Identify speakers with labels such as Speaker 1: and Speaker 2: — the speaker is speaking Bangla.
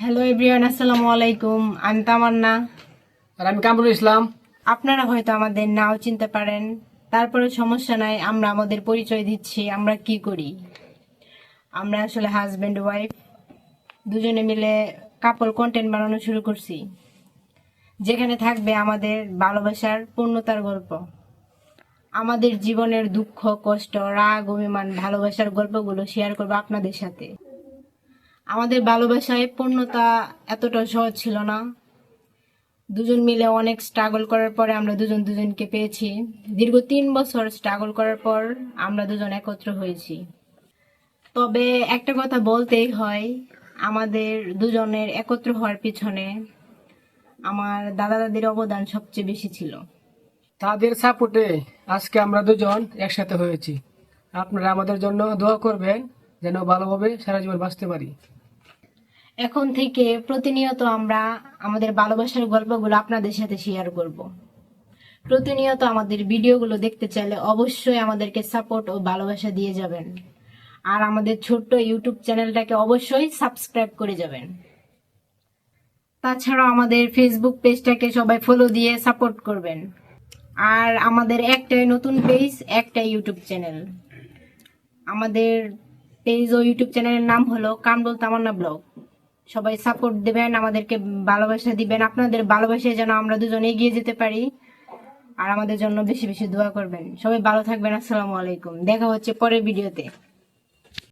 Speaker 1: হ্যালো এভরিওয়ান আসসালামু আলাইকুম আমি তামান্না
Speaker 2: আর আমি কামরুল ইসলাম।
Speaker 1: আপনারা হয়তো আমাদের নাও চিনতে পারেন। তারপরে সমস্যা নাই আমরা আমাদের পরিচয় দিচ্ছি আমরা কি করি? আমরা আসলে হাজব্যান্ড ওয়াইফ দুজনে মিলে কাপল কন্টেন্ট বানানো শুরু করছি। যেখানে থাকবে আমাদের ভালোবাসার পূর্ণতার গল্প। আমাদের জীবনের দুঃখ কষ্ট রাগ অভিমান ভালোবাসার গল্পগুলো শেয়ার করব আপনাদের সাথে। আমাদের ভালোবাসায় পূর্ণতা এতটা সহজ ছিল না। দুজন মিলে অনেক স্ট্রাগল করার পরে আমরা দুজন দুজনকে পেয়েছি। দীর্ঘ তিন বছর স্ট্রাগল করার পর আমরা দুজন একত্র হয়েছি। তবে একটা কথা বলতেই হয়, আমাদের দুজনের একত্র হওয়ার পিছনে আমার দাদা দাদির অবদান সবচেয়ে বেশি ছিল।
Speaker 2: তাদের সাপোর্টে আজকে আমরা দুজন একসাথে হয়েছি। আপনারা আমাদের জন্য দোয়া করবেন। যেন ভালোভাবে সারা জীবন বাঁচতে পারি।
Speaker 1: এখন থেকে প্রতিনিয়ত আমরা আমাদের ভালোবাসার গল্পগুলো আপনাদের সাথে শেয়ার করব। প্রতিনিয়ত আমাদের ভিডিওগুলো দেখতে চাইলে অবশ্যই আমাদেরকে সাপোর্ট ও ভালোবাসা দিয়ে যাবেন। আর আমাদের ছোট্ট ইউটিউব চ্যানেলটাকে অবশ্যই সাবস্ক্রাইব করে যাবেন। তাছাড়াও আমাদের ফেসবুক পেজটাকে সবাই ফলো দিয়ে সাপোর্ট করবেন। আর আমাদের একটাই নতুন পেজ একটাই ইউটিউব চ্যানেল আমাদের পেজ ও ইউটিউব চ্যানেলের নাম হলো কামরুল তামান্না ব্লগ। সবাই সাপোর্ট দিবেন, আমাদেরকে ভালোবাসা দিবেন। আপনাদের ভালোবাসায় যেন আমরা দুজন এগিয়ে যেতে পারি আর আমাদের জন্য বেশি বেশি দোয়া করবেন। সবাই ভালো থাকবেন, আসসালামু আলাইকুম। দেখা হচ্ছে পরের ভিডিওতে।